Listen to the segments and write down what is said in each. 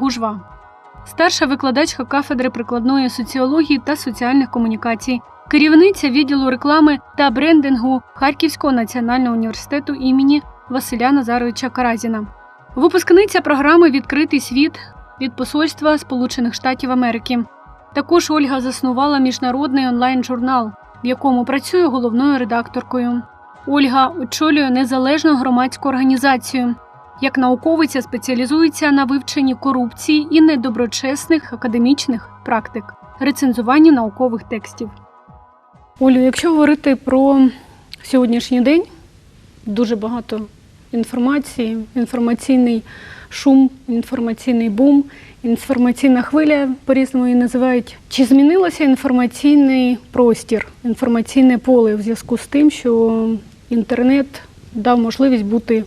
Гужва, старша викладачка кафедри прикладної соціології та соціальних комунікацій, керівниця відділу реклами та брендингу Харківського національного університету імені Василя Назаровича Каразіна, випускниця програми Відкритий світ від Посольства Сполучених Штатів Америки. Також Ольга заснувала міжнародний онлайн-журнал, в якому працює головною редакторкою. Ольга очолює незалежну громадську організацію. Як науковиця спеціалізується на вивченні корупції і недоброчесних академічних практик, рецензуванні наукових текстів. Олю, якщо говорити про сьогоднішній день, дуже багато інформації, інформаційний шум, інформаційний бум, інформаційна хвиля, по-різному її називають. Чи змінилося інформаційний простір, інформаційне поле в зв'язку з тим, що інтернет дав можливість бути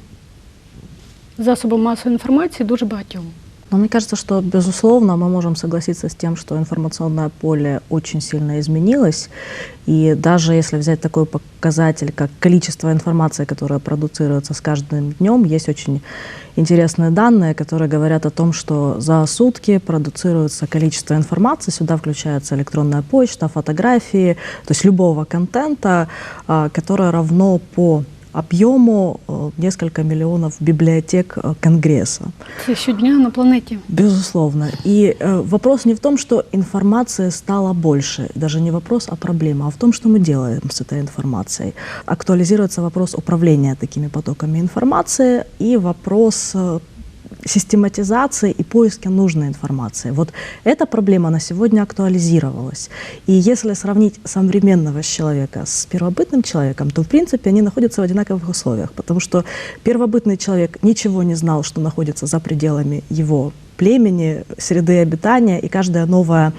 засобом масової інформації дуже багатьом? Но мне кажется, что, безусловно, мы можем согласиться с тем, что информационное поле очень сильно изменилось. И даже если взять такой показатель, как количество информации, которая продуцируется с каждым днем, есть очень интересные данные, которые говорят о том, что за сутки продуцируется количество информации, сюда включается электронная почта, фотографии, то есть любого контента, а, которое равно по объему э, несколько миллионов библиотек э, Конгресса. Це щодня на планеті. Безусловно. И э, вопрос не в том, что информации стало больше, даже не вопрос, а проблема, а в том, что мы делаем с этой информацией. Актуализируется вопрос управления такими потоками информации и вопрос систематизации и поиска нужной информации. Вот эта проблема на сегодня актуализировалась. И если сравнить современного человека с первобытным человеком, то, в принципе, они находятся в одинаковых условиях, потому что первобытный человек ничего не знал, что находится за пределами его племени, среды обитания, и каждая новая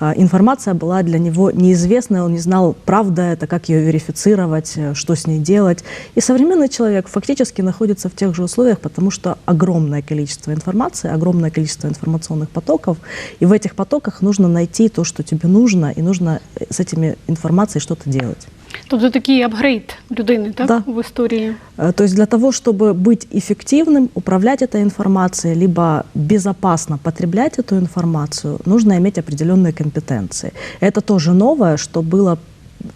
э, информация была для него неизвестной, он не знал, правда это, как ее верифицировать, э, что с ней делать. И современный человек фактически находится в тех же условиях, потому что огромное количество информации, огромное количество информационных потоков, и в этих потоках нужно найти то, что тебе нужно, и нужно э, с этими информацией что-то делать. Тобто такий апгрейд людини, так? Да. В історії. Э, То есть для того, чтобы быть эффективным, управлять этой информацией, либо безопасно потреблять эту информацию, нужно иметь определенные компетенции. Это тоже новое, что было,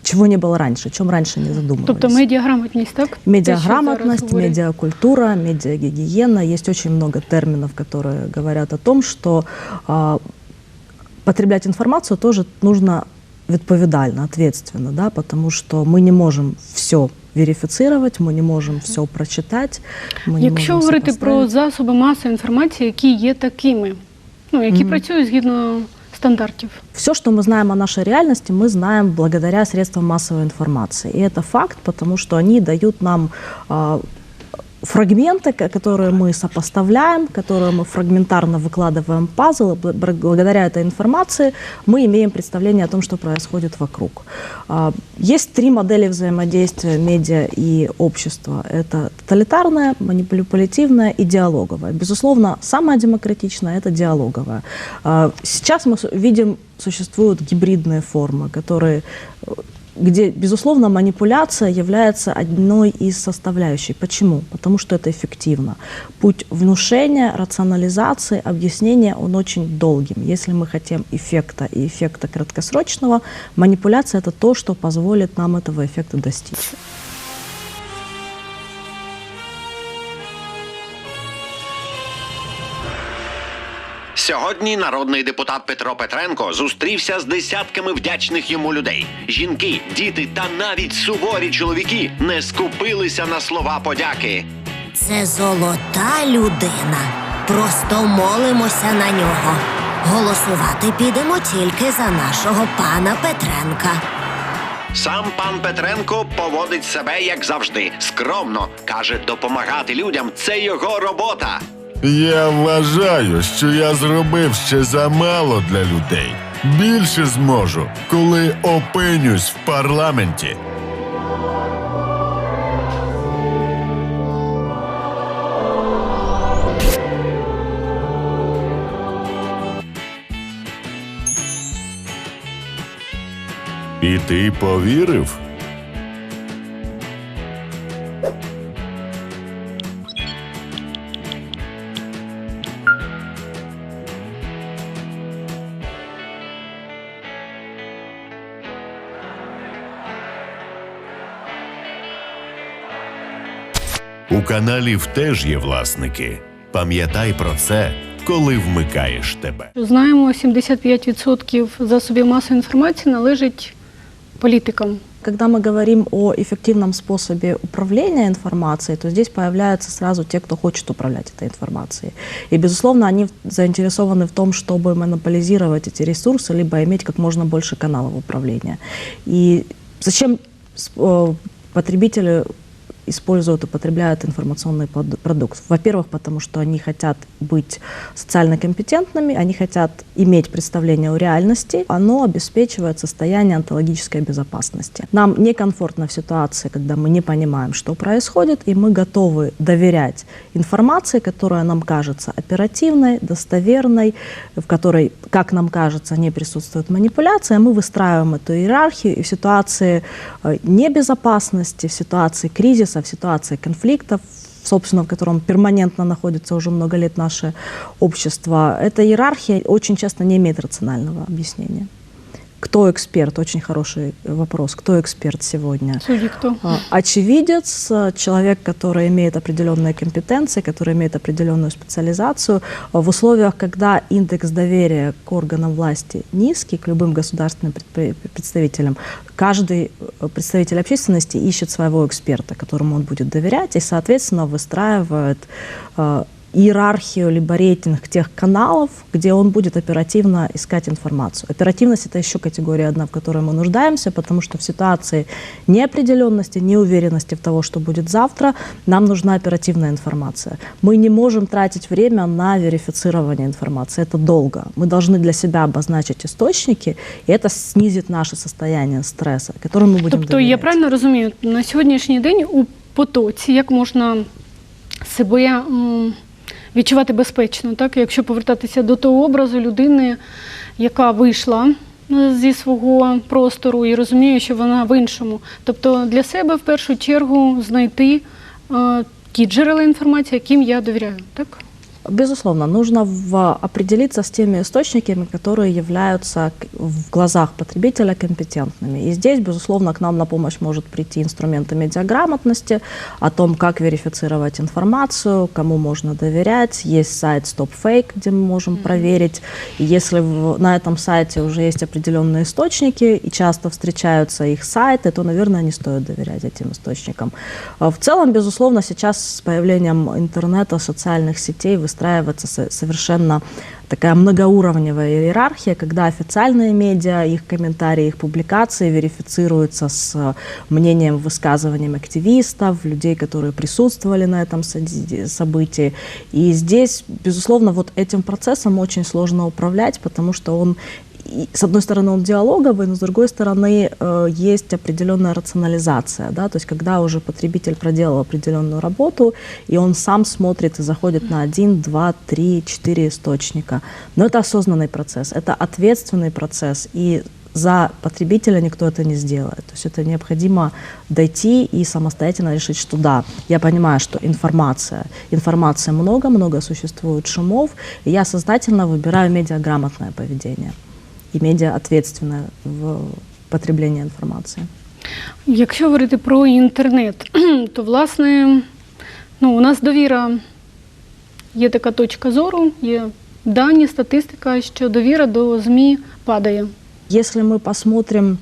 чего не было раньше, о чем раньше не задумывались. Тобто медіаграмотність, так? Те, що Медиаграмотность, зараз говорять. медиакультура, медиагигиена. Есть очень много терминов, которые говорят о том, что а, потреблять информацию тоже нужно відповідально, ответственно, да, потому что мы не можем все верифицировать, мы не можем все прочитать. Мы не Якщо можем говорити про сопоставить. засоби масової інформації, які є такими, ну які Мгм. працюють згідно стандартів. Все, что мы знаем о нашей реальности, мы знаем благодаря средствам массовой информации. И это факт, потому что они дают нам а, фрагменты, ко- которые мы сопоставляем, которые мы фрагментарно выкладываем пазл. Благодаря этой информации мы имеем представление о том, что происходит вокруг. А, Есть три модели взаимодействия медиа и общества. Это тоталитарная, манипулятивная и диалоговая. Безусловно, самая демократичная – это диалоговая. Сейчас мы видим, существуют гибридные формы, которые где, безусловно, манипуляция является одной из составляющих. Почему? Потому что это эффективно. Путь внушения, рационализации, объяснения, он очень долгим. Если мы хотим эффекта и эффекта краткосрочного, манипуляция – это то, что позволит нам этого эффекта достичь. Сьогодні народний депутат Петро Петренко зустрівся з десятками вдячних йому людей. Жінки, діти та навіть суворі чоловіки не скупилися на слова подяки. Це золота людина. Просто молимося на нього. Голосувати підемо тільки за нашого пана Петренка. Сам пан Петренко поводить себе як завжди, скромно каже, допомагати людям це його робота. Я вважаю, що я зробив ще замало для людей. Більше зможу, коли опинюсь в парламенті. І ти повірив? У каналів теж є власники. Пам'ятай про це, коли вмикаєш тебе. Знаємо, 75% засобів масової інформації належить політикам. Когда мы говорим о эффективном способе управления информацией, то здесь появляются сразу те, кто хочет управлять этой информацией. И, безусловно, они заинтересованы в том, чтобы монополизировать эти ресурсы, либо иметь как можно больше каналов управления. И зачем с- э, потребители используют и потребляют информационный продукт. Во-первых, потому что они хотят быть социально компетентными, они хотят иметь представление о реальности. Оно обеспечивает состояние онтологической безопасности. Нам некомфортно в ситуации, когда мы не понимаем, что происходит, и мы готовы доверять информации, которая нам кажется оперативной, достоверной, в которой, как нам кажется, не присутствует манипуляция. Мы выстраиваем эту иерархию, и в ситуации э, небезопасности, в ситуации кризиса, в ситуации конфликтов, собственно, в котором перманентно находится уже много лет наше общество, эта иерархия очень часто не имеет рационального объяснения. Кто эксперт? Очень хороший вопрос. Кто эксперт сегодня? Судді хто? А, Очевидец, а, человек, который имеет определенные компетенции, который имеет определенную специализацию, в условиях, когда индекс доверия к органам власти низкий, к любым государственным представителям, каждый э, представитель общественности ищет своего эксперта, которому он будет доверять, и, соответственно, выстраивает э, иерархию либо рейтинг тех каналов, где он будет оперативно искать информацию. Оперативность это еще категория одна, в которой мы нуждаемся, потому что в ситуации неопределенности, неуверенности в того, что будет завтра, нам нужна оперативная информация. Мы не можем тратить время на верифицирование информации. Это долго. Мы должны для себя обозначить источники, и это снизит наше состояние стресса, которым мы будем Тобто, я доверять. правильно розумію, на сьогоднішній день у потоці як можна себе м, відчувати безпечно, так? Якщо повертатися до того образу людини, яка вийшла е, зі свого простору і розуміє, що вона в іншому. Тобто для себе в першу чергу знайти е, ті джерела інформації, яким я довіряю, так? Безусловно, нужно в- определиться с теми источниками, которые являются в глазах потребителя компетентными. И здесь, безусловно, к нам на помощь может прийти инструменты медиаграмотности, о том, как верифицировать информацию, кому можно доверять. Есть сайт StopFake, где мы можем проверить. И если в- на этом сайте уже есть определенные источники и часто встречаются их сайты, то, наверное, не стоит доверять этим источникам. А В целом, безусловно, сейчас с появлением интернета, социальных сетей выстраивается со- совершенно такая многоуровневая иерархия, когда официальные медиа, их комментарии, их публикации верифицируются с э, мнением, высказыванием активистов, людей, которые присутствовали на этом событии. И здесь, безусловно, вот этим процессом очень сложно управлять, потому что он с одной стороны, он диалоговый, но с другой стороны, э, есть определенная рационализация, да, то есть когда уже потребитель проделал определенную работу, и он сам смотрит и заходит на один, два, три, четыре источника. Но это осознанный процесс, это ответственный процесс, и за потребителя никто это не сделает. То есть это необходимо дойти и самостоятельно решить, что да, я понимаю, что информация, информации много, много существует шумов, и я сознательно выбираю медиаграмотное поведение и медіа ответственное в потреблении інформації. Якщо говорити про інтернет, то власне ну, у нас довіра є така точка зору, є дані, статистика, що довіра до ЗМІ падає. Якщо ми посмотрим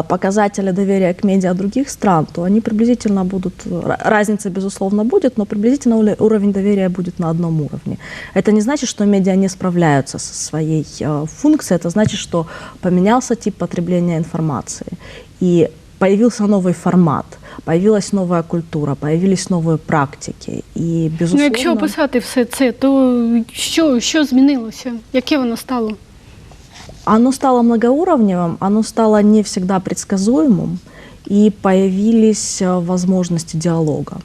показатели доверия к медиа других стран, то они приблизительно будут, ра- разница безусловно будет, но приблизительно уровень доверия будет на одном уровне. Это не значит, что медиа не справляются со своей э, функцией, это значит, что поменялся тип потребления информации. И появился новый формат, появилась новая культура, появились новые практики. И, Ну, безусловно... якщо описати все це, то що, що змінилося? Яке воно стало? Оно стало многоуровневым, оно стало не всегда предсказуемым, и появились э, возможности диалога.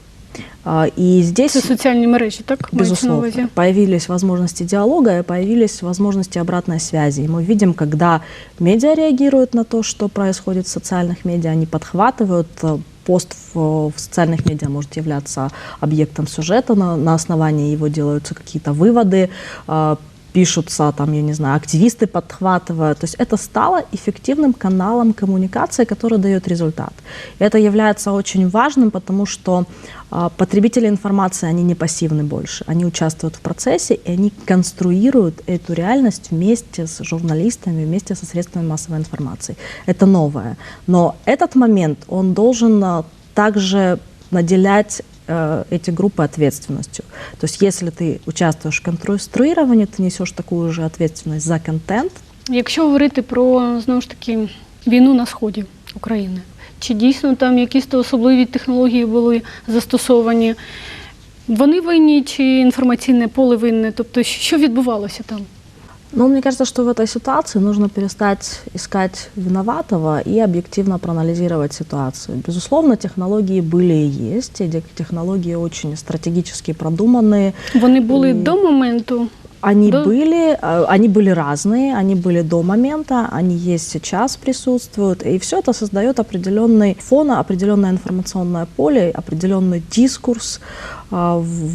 А, И здесь, Це соціальні мережі, так? мається на безусловно, увазі? появились возможности диалога и появились возможности обратной связи. И мы видим, когда медиа реагируют на то, что происходит в социальных медиа, они подхватывают э, пост в, в социальных медиа может являться объектом сюжета, на, на основании его делаются какие-то выводы, а, пишутся, там, я не знаю, активисты подхватывают. То есть это стало эффективным каналом коммуникации, который дает результат. И это является очень важным, потому что а, потребители информации, они не пассивны больше. Они участвуют в процессе, и они конструируют эту реальность вместе с журналистами, вместе со средствами массовой информации. Это новое. Но этот момент, он должен а, также наделять э, эти группы ответственностью. То есть если ты участвуешь в конструировании, ты несешь такую же ответственность за контент. Якщо говорити про знову ж таки війну на сході України, чи дійсно там якісь то особливі технології були застосовані? Вони винні чи інформаційне поле винне? Тобто, що відбувалося там? Но мне кажется, что в этой ситуации нужно перестать искать виноватого и объективно проанализировать ситуацию. Безусловно, технологии были и есть, эти технологии очень стратегически продуманные. Вони були І- до моменту. Они Да. были, э, они были разные, они были до момента, они есть сейчас присутствуют, и все это создает определенный фон, определенное информационное поле, определенный дискурс, а, в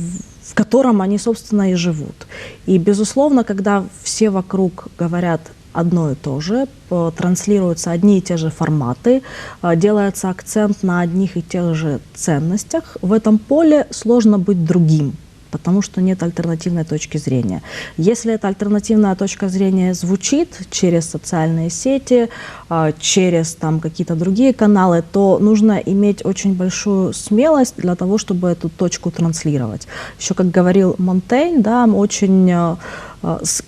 в котором они, собственно, и живут. И, безусловно, когда все вокруг говорят одно и то же, п- транслируются одни и те же форматы, а, делается акцент на одних и тех же ценностях, в этом поле сложно быть другим потому что нет альтернативной точки зрения. Если эта альтернативная точка зрения звучит через социальные сети, а, через там какие-то другие каналы, то нужно иметь очень большую смелость для того, чтобы эту точку транслировать. Еще, как говорил Монтейн, да, очень а,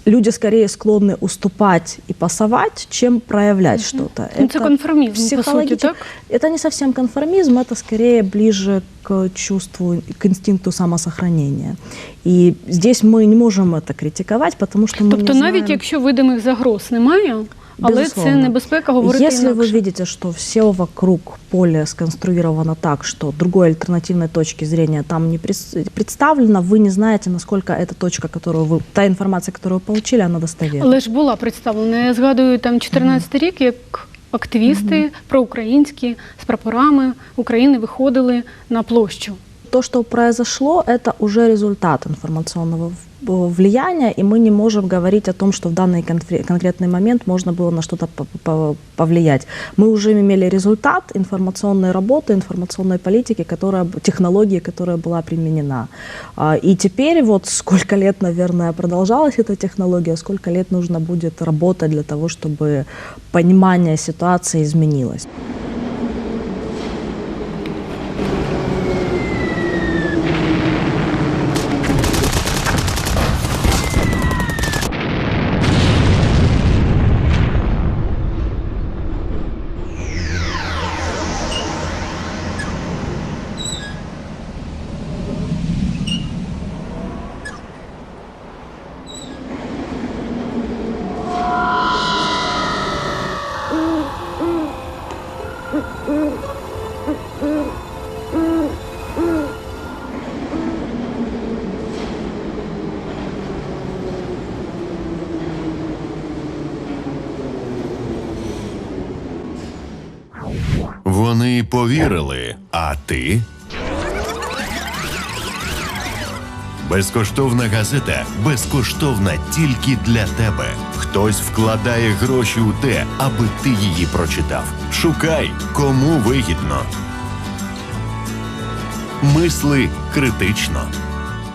люди скорее склонны уступать и пасовать, чем проявлять что-то. Ну, це конформізм, по суті, психологич- так? это не совсем конформизм, это скорее ближе к чувству, к инстинкту самосохранения. И здесь мы не можем это критиковать, потому что мы Тобто, не навіть знаем... якщо видимих загроз немає, але Безусловно. це небезпека говорити Если вы інакше. видите, что все вокруг поле сконструировано так, что другой альтернативной точки зрения там не прис- представлено, вы не знаете, насколько эта точка, которую вы, та информация, которую вы получили, она достоверна. Але ж була представлена. Я згадую там 14 рік, як активісти проукраїнські з прапорами України виходили на площу. То, что произошло, это уже результат информационного в- влияния, и мы не можем говорить о том, что в данный конкретный момент можно было на что-то по- по- повлиять. Мы уже имели результат информационной работы, информационной политики, которая, технологии, которая была применена. А, И теперь вот сколько лет, наверное, продолжалась эта технология, сколько лет нужно будет работать для того, чтобы понимание ситуации изменилось. Повірили, а ти? Безкоштовна газета безкоштовна тільки для тебе. Хтось вкладає гроші у те, аби ти її прочитав. Шукай, кому вигідно. Мисли критично.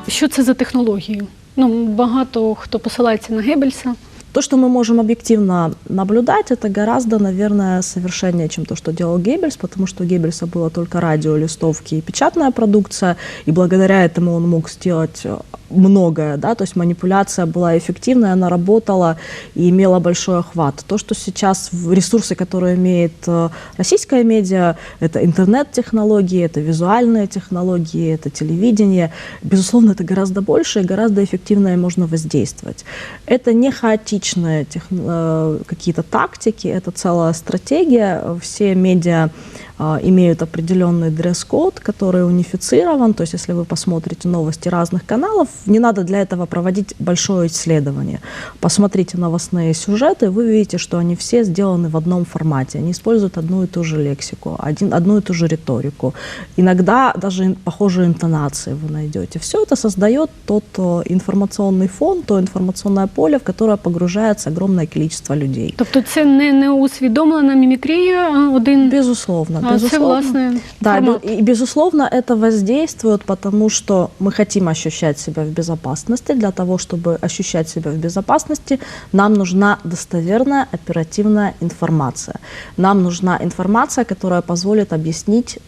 Що це за технології? Ну, багато хто посилається на Геббельса. То, что мы можем объективно наблюдать, это гораздо, наверное, совершеннее, чем то, что делал Геббельс, потому что у Геббельса было только радио, листовки и печатная продукция, и благодаря этому он мог сделать э, многое, да, то есть манипуляция была эффективная, она работала и имела большой охват. То, что сейчас ресурсы, которые имеет э, российская медиа, это интернет-технологии, это визуальные технологии, это телевидение, безусловно, это гораздо больше и гораздо эффективнее можно воздействовать. Это не хаотичные тех- э, какие-то тактики, это целая стратегия. Все медиа имеют определенный дресс-код, который унифицирован. То есть, если вы посмотрите новости разных каналов, не надо для этого проводить большое исследование. Посмотрите новостные сюжеты, вы видите, что они все сделаны в одном формате. Они используют одну и ту же лексику, один, одну и ту же риторику. Иногда даже ин- похожие интонации вы найдете. Все это создает тот э, информационный фон, то информационное поле, в которое погружается огромное количество людей. Тобто це не, не усвідомлена мімікрія а один, Безусловно, безусловно. Да, и безусловно это воздействует, потому что мы хотим ощущать себя в безопасности. Для того, чтобы ощущать себя в безопасности, нам нужна достоверная оперативная информация. Нам нужна информация, которая позволит объяснить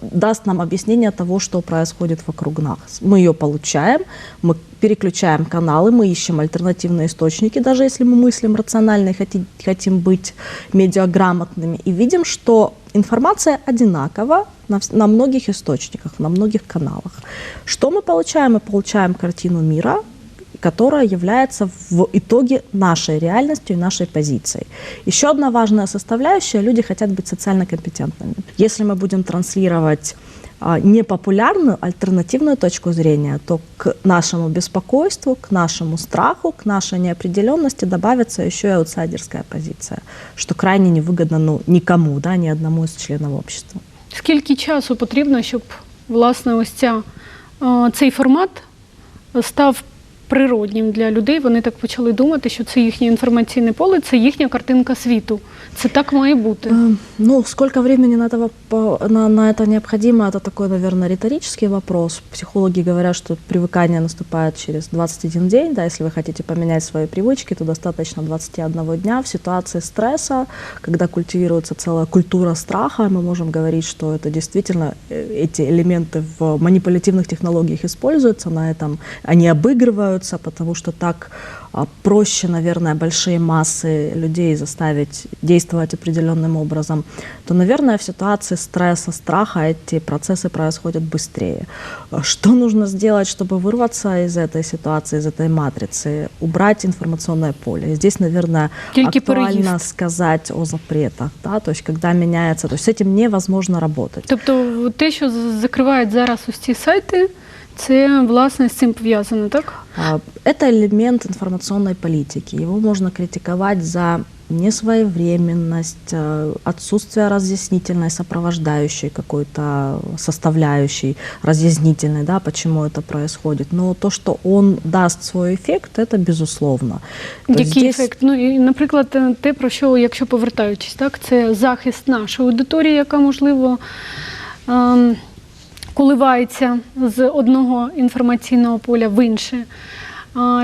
даст нам объяснение того, что происходит вокруг нас. Мы ее получаем, мы переключаем каналы, мы ищем альтернативные источники, даже если мы мыслим рационально и хотим, хотим быть медиаграмотными, и видим, что информация одинакова на, на многих источниках, на многих каналах. Что мы получаем? Мы получаем картину мира, которая является в итоге нашей реальностью и нашей позицией. Еще одна важная составляющая – люди хотят быть социально компетентными. Если мы будем транслировать а, непопулярную альтернативную точку зрения, то к нашему беспокойству, к нашему страху, к нашей неопределенности добавится еще и аутсайдерская позиция, что крайне невыгодно ну, никому, да, ни одному из членов общества. Скільки часу потрібно, щоб власне ось ця, е, цей формат став природнім для людей? Вони так почали думати, що це їхнє інформаційне поле, це їхня картинка світу. Це так має бути. Э, Ну, сколько времени на, этого, по- на, на это необходимо, это такой, наверное, риторический вопрос. Психологи говорят, что привыкание наступает через 21 день. Да, если вы хотите поменять свои привычки, то достаточно 21 дня. В ситуации стресса, когда культивируется целая культура страха, мы можем говорить, что это действительно э, эти элементы в манипулятивных технологиях используются, на этом они обыгрываются, потому что так а, проще, наверное, большие массы людей заставить действовать определенным образом, то, наверное, в ситуации стресса, страха эти процессы происходят быстрее. Что нужно сделать, чтобы вырваться из этой ситуации, из этой матрицы? Убрать информационное поле. Здесь, наверное, Только актуально переезд. сказать о запретах. Да? То есть, когда меняется... То есть, с этим невозможно работать. Тобто, те, що закривають зараз ці сайти, це власне з цим пов'язано, так? А, Это элемент информационной политики. Его можно критиковать за несвоевременность, э, отсутствие разъяснительной, сопровождающей какой-то составляющей, разъяснительной, да, почему это происходит. Но то, что он даст свой эффект, это безусловно. То есть Який здесь- ефект? Ну і, наприклад, е, те, про що, якщо повертаючись, так, це захист нашої аудиторії, яка можливо. коливається з одного інформаційного поля в інше.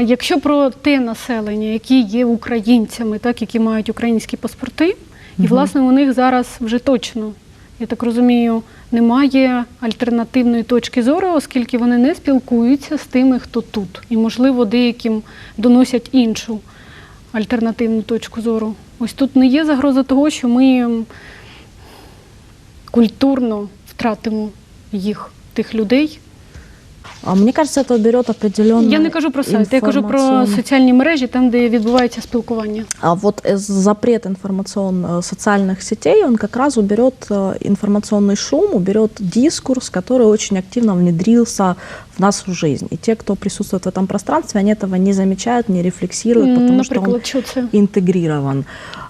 Якщо про те населення, які є українцями, так, які мають українські паспорти, і власне у них зараз вже точно, я так розумію, немає альтернативної точки зору, оскільки вони не спілкуються з тими, хто тут. І, можливо, деяким доносять іншу альтернативну точку зору. Ось тут не є загроза того, що ми культурно втратимо їх, тих людей. А Мне кажется, это берет определенную Я не кажу про сайт, я кажу про информационную- соціальні мережі, там, де відбувається спілкування. А вот э, запрет информацион э, социальных сетей, он как раз уберет э, информационный шум, уберет дискурс, который очень активно внедрился в нашу жизнь. И те, кто присутствует в этом пространстве, они этого не замечают, не рефлексируют, М, потому что он Наприклад, що це? интегрирован.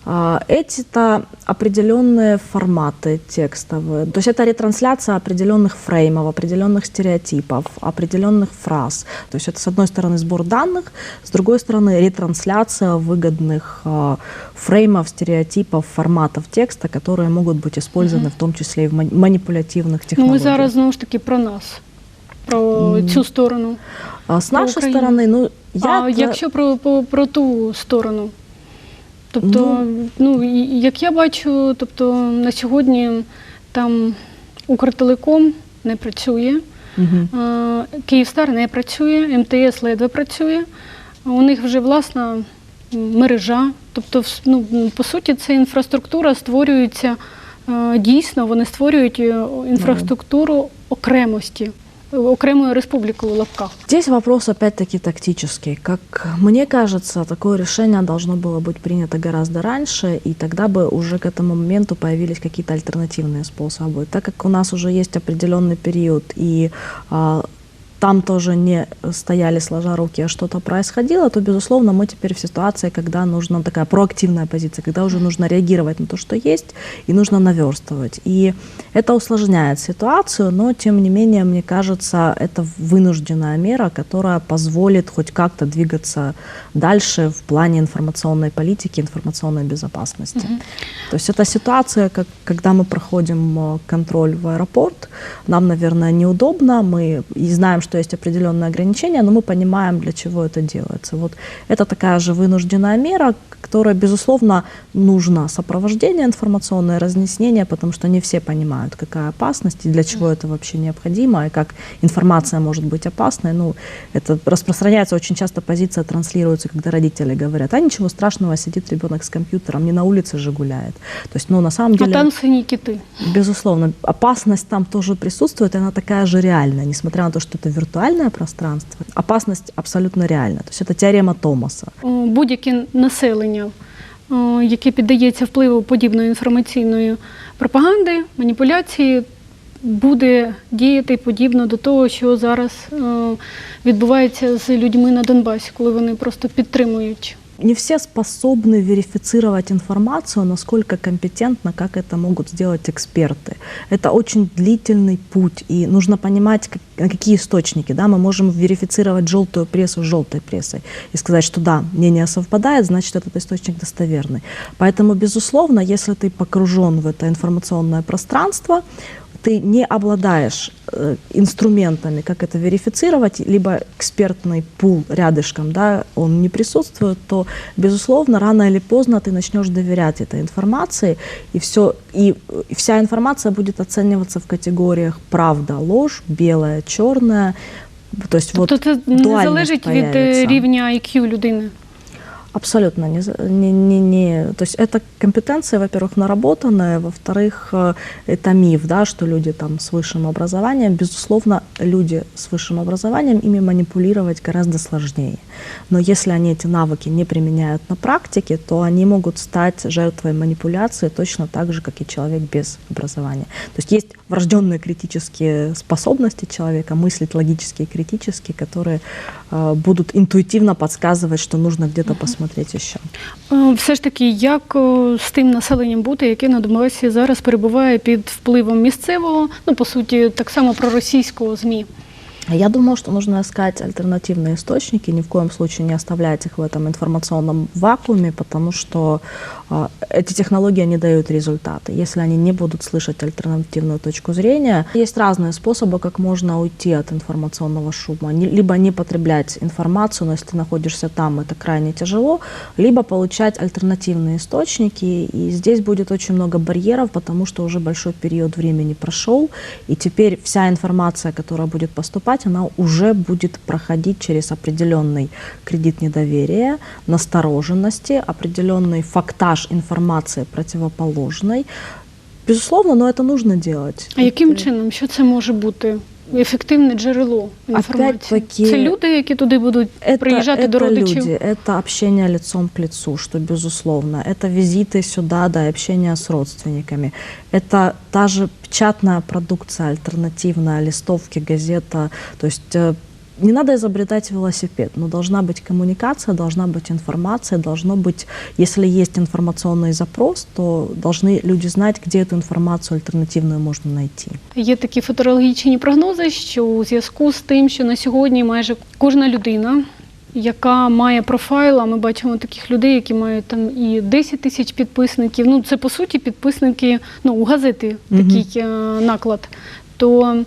А, Эти-то определенные форматы текстовые, то есть это ретрансляция определенных фреймов, определенных стереотипов, определенных фраз. То есть это, с одной стороны, сбор данных, с другой стороны, ретрансляция выгодных а, фреймов, стереотипов, форматов текста, которые могут быть использованы в том числе и в мани- манипулятивных Ну, технологиях. ми зараз знову ж таки про нас, про цю сторону. А С про нашей Украину. стороны, ну, я... а якщо про, про, про ту сторону? Тобто, ну, і- як я бачу, тобто на сьогодні там Укртелеком не працює, Мгм. а, Київстар не працює, МТС ледве працює. У них вже власна мережа. Тобто, ну, по суті, ця інфраструктура створюється дійсно, вони створюють е, інфраструктуру окремості. Окремою республікою у лапках. Здесь вопрос опять-таки тактический. Как мне кажется, такое решение должно было быть принято гораздо раньше, и тогда бы уже к этому моменту появились какие-то альтернативные способы. Так как у нас уже есть определенный период, и а, там тоже не стояли сложа руки, а что-то происходило, то, безусловно, мы теперь в ситуации, когда нужна такая проактивная позиция, когда уже нужно реагировать на то, что есть, и нужно наверстывать. И это усложняет ситуацию, но, тем не менее, мне кажется, это вынужденная мера, которая позволит хоть как-то двигаться дальше в плане информационной политики, информационной безопасности. То есть это ситуация, как, когда мы проходим э, контроль в аэропорт, нам, наверное, неудобно, мы и знаем, что есть определенные ограничения, но мы понимаем, для чего это делается. Вот это такая же вынужденная мера, которая, безусловно, нужна сопровождение информационное, разъяснение, потому что не все понимают, какая опасность и для чего это вообще необходимо, и как информация может быть опасной. Ну, это распространяется очень часто позиция транслируется, когда родители говорят, а ничего страшного, сидит ребенок с компьютером, не на улице же гуляет. То есть, ну, на самом А деле... там сині кити. Безусловно, опасность там тоже присутствует, и она такая же реальная, несмотря на то, что это виртуальное пространство. Опасность абсолютно реальна. То есть это теорема Томаса. Будь-яке населення, яке піддається впливу подібної інформаційної пропаганди, маніпуляції, буде діяти подібно до того, що зараз е, відбувається з людьми на Донбасі, коли вони просто підтримують Не все способны верифицировать информацию, насколько компетентно, как это могут сделать эксперты. Это очень длительный путь, и нужно понимать, как- на какие источники. Да? Мы можем верифицировать желтую прессу желтой прессой и сказать, что да, мнение совпадает, значит, этот источник достоверный. Поэтому, безусловно, если ты погружен в это информационное пространство, ты не обладаешь э, инструментами, как это верифицировать, либо экспертный пул рядышком, да, он не присутствует, то, безусловно, рано или поздно ты начнешь доверять этой информации, и, все, и э, вся информация будет оцениваться в категориях правда, ложь, белая, черная. То есть Тобто вот це не залежить від е, появится. рівня IQ людини. Абсолютно не, не, не, не. То есть это компетенция, во-первых, наработанная, во-вторых, э, это миф, да, что люди там с высшим образованием, безусловно, люди с высшим образованием, ими манипулировать гораздо сложнее. Но если они эти навыки не применяют на практике, то они могут стать жертвой манипуляции точно так же, как и человек без образования. То есть есть врожденные критические способности человека, мыслить логически и критически, которые э, будут интуитивно подсказывать, что нужно где-то посмотреть еще. Е, Все ж таки, як е, з тим населенням бути, яке на Донбасі зараз перебуває під впливом місцевого, ну по суті, так само проросійського ЗМІ. Я думаю, что нужно искать альтернативные источники, ни в коем случае не оставлять их в этом информационном вакууме, потому что эти технологии не дают результаты. Если они не будут слышать альтернативную точку зрения, есть разные способы, как можно уйти от информационного шума. Либо не потреблять информацию, но если ты находишься там, это крайне тяжело, либо получать альтернативные источники. И здесь будет очень много барьеров, потому что уже большой период времени прошел, и теперь вся информация, которая будет поступать, она уже будет проходить через определенный кредит недоверия, настороженности, определенный фактаж информации противоположной. Безусловно, но это нужно делать. А яким Это- чином? Що це може бути? Ефективне джерело інформації. Опять-таки, Це люди, які туди будуть Это, приїжджати до это родичів. люди, это общение лицом к лицу, что безусловно. Это визиты сюда, да, и общение с родственниками. Это та же печатная продукция, альтернативная, листовки, газета. То есть э, не надо изобретать велосипед, но должна быть коммуникация, должна быть информация, должно быть, если есть информационный запрос, то должны люди знать, где эту информацию альтернативную можно найти. Є такі футурологічні прогнози, що у зв'язку з тим, що на сьогодні майже кожна людина, яка має профайл, а ми бачимо таких людей, які мають там і 10 тисяч підписників. Ну це по суті підписники ну, у газети Мгм. такий е, наклад. То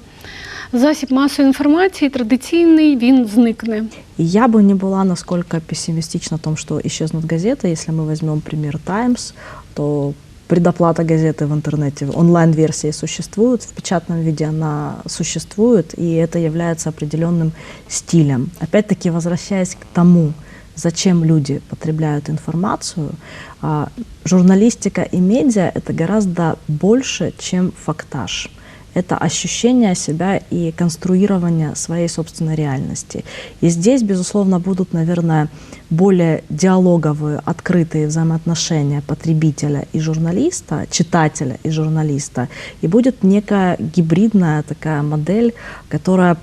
засіб масової інформації традиційний він зникне. И я бы не была насколько пессимистична о том, что исчезнут газеты. Если мы возьмем пример Times, то предоплата газеты в интернете, онлайн-версии существует, в печатном виде она существует, и это является определенным стилем. Опять-таки, возвращаясь к тому, зачем люди потребляют информацию, а, журналистика и медиа — это гораздо больше, чем фактаж. это ощущение себя и конструирование своей собственной реальности. И здесь, безусловно, будут, наверное, более диалоговые, открытые взаимоотношения потребителя и журналиста, читателя и журналиста, и будет некая гибридная такая модель, которая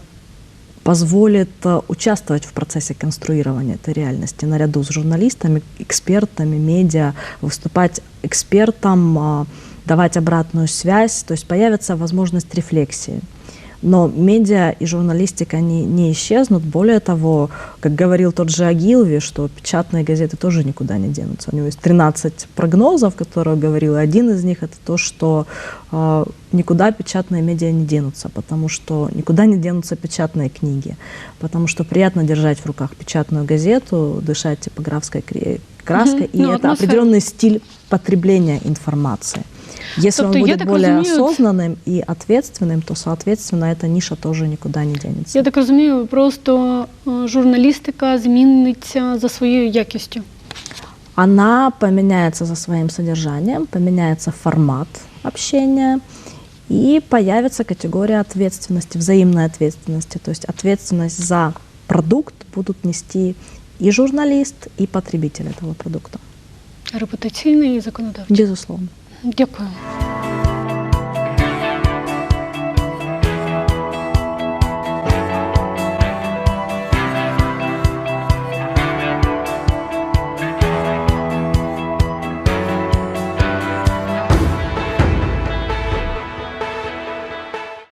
позволит э, участвовать в процессе конструирования этой реальности наряду с журналистами, экспертами, медиа, выступать экспертом, э, давать обратную связь, то есть появится возможность рефлексии. Но медиа и журналистика они не исчезнут. Более того, как говорил тот же Агилви, что печатные газеты тоже никуда не денутся. У него есть 13 прогнозов, которые говорил, один из них это то, что э, никуда печатные медиа не денутся, потому что никуда не денутся печатные книги, потому что приятно держать в руках печатную газету, дышать типографской краской, Мгм. и Ну, это атмосфера. определенный стиль потребления информации. Если Тобто, он я будет так более розумію, це- осознанным и ответственным, то, соответственно, эта ниша тоже никуда не денется. Я так розумію, просто е, журналістика зміниться за своєю якістю. Она поменяется за своим содержанием, поменяется формат общения, и появится категория ответственности, взаимной ответственности. То есть ответственность за продукт будут нести и журналист, и потребитель этого продукта. Репутаційний і законодавчий. Безусловно. Дякую.